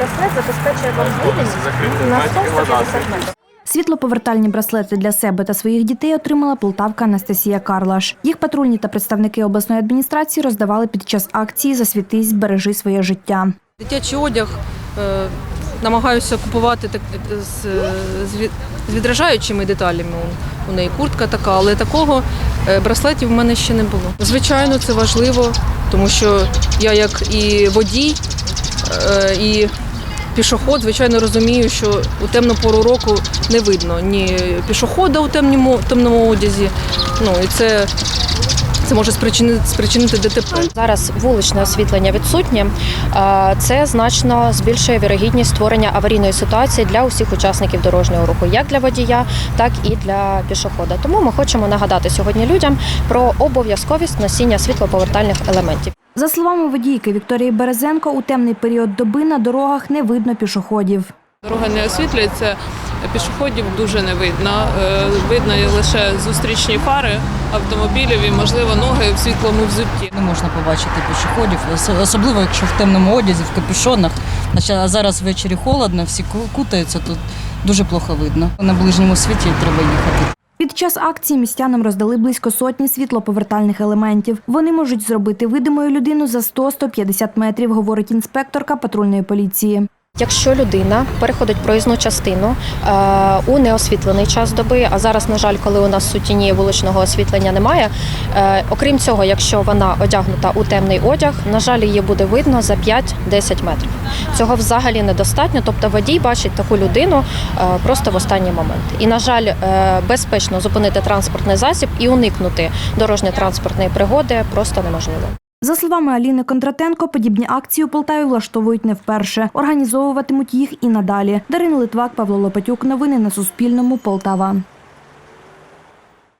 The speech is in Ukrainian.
браслет забезпечує вам видимість на 100-150 метрів. Світлоповертальні браслети для себе та своїх дітей отримала полтавка Анастасія Карлаш. Їх патрульні та представники обласної адміністрації роздавали під час акції Засвітись, збережи своє життя. Дитячий одяг е, намагаюся купувати так, з, з від- з відражаючими деталями. У неї куртка така, але такого е, браслетів в мене ще не було. Звичайно, це важливо, тому що я як і водій, е, і пішоход, звичайно, розумію, що у темну пору року не видно ні пішохода у темному, темному одязі. Ну і це, це може спричинити, спричинити ДТП. Зараз вуличне освітлення відсутнє. Це значно збільшує вірогідність створення аварійної ситуації для усіх учасників дорожнього руху, як для водія, так і для пішохода. Тому ми хочемо нагадати сьогодні людям про обов'язковість носіння світлоповертальних елементів. За словами водійки Вікторії Березенко, у темний період доби на дорогах не видно пішоходів. Дорога не освітлюється, пішоходів дуже не видно. Е, Видно лише зустрічні фари автомобілів і, можливо, ноги в світлому взутті. Не можна побачити пішоходів, особливо якщо в темному одязі, в капюшонах. Значить, А зараз ввечері холодно, всі кутаються, тут дуже плохо видно. На ближньому світі треба їхати. Під час акції містянам роздали близько сотні світлоповертальних елементів. Вони можуть зробити видимою людину за 100-150 метрів, говорить інспекторка патрульної поліції. Якщо людина переходить проїзну частину е, у неосвітлений час доби, а зараз, на жаль, коли у нас сутіні вуличного освітлення немає. Е, окрім цього, якщо вона одягнута у темний одяг, на жаль, її буде видно за 5-10 метрів. Цього взагалі недостатньо. Тобто водій бачить таку людину е, просто в останній момент. І, на жаль, безпечно зупинити транспортний засіб і уникнути дорожньо-транспортної пригоди просто неможливо. За словами Аліни Кондратенко, подібні акції у Полтаві влаштовують не вперше. Організовуватимуть їх і надалі. Дарина Литвак, Павло Лопатюк. Новини на Суспільному. Полтава.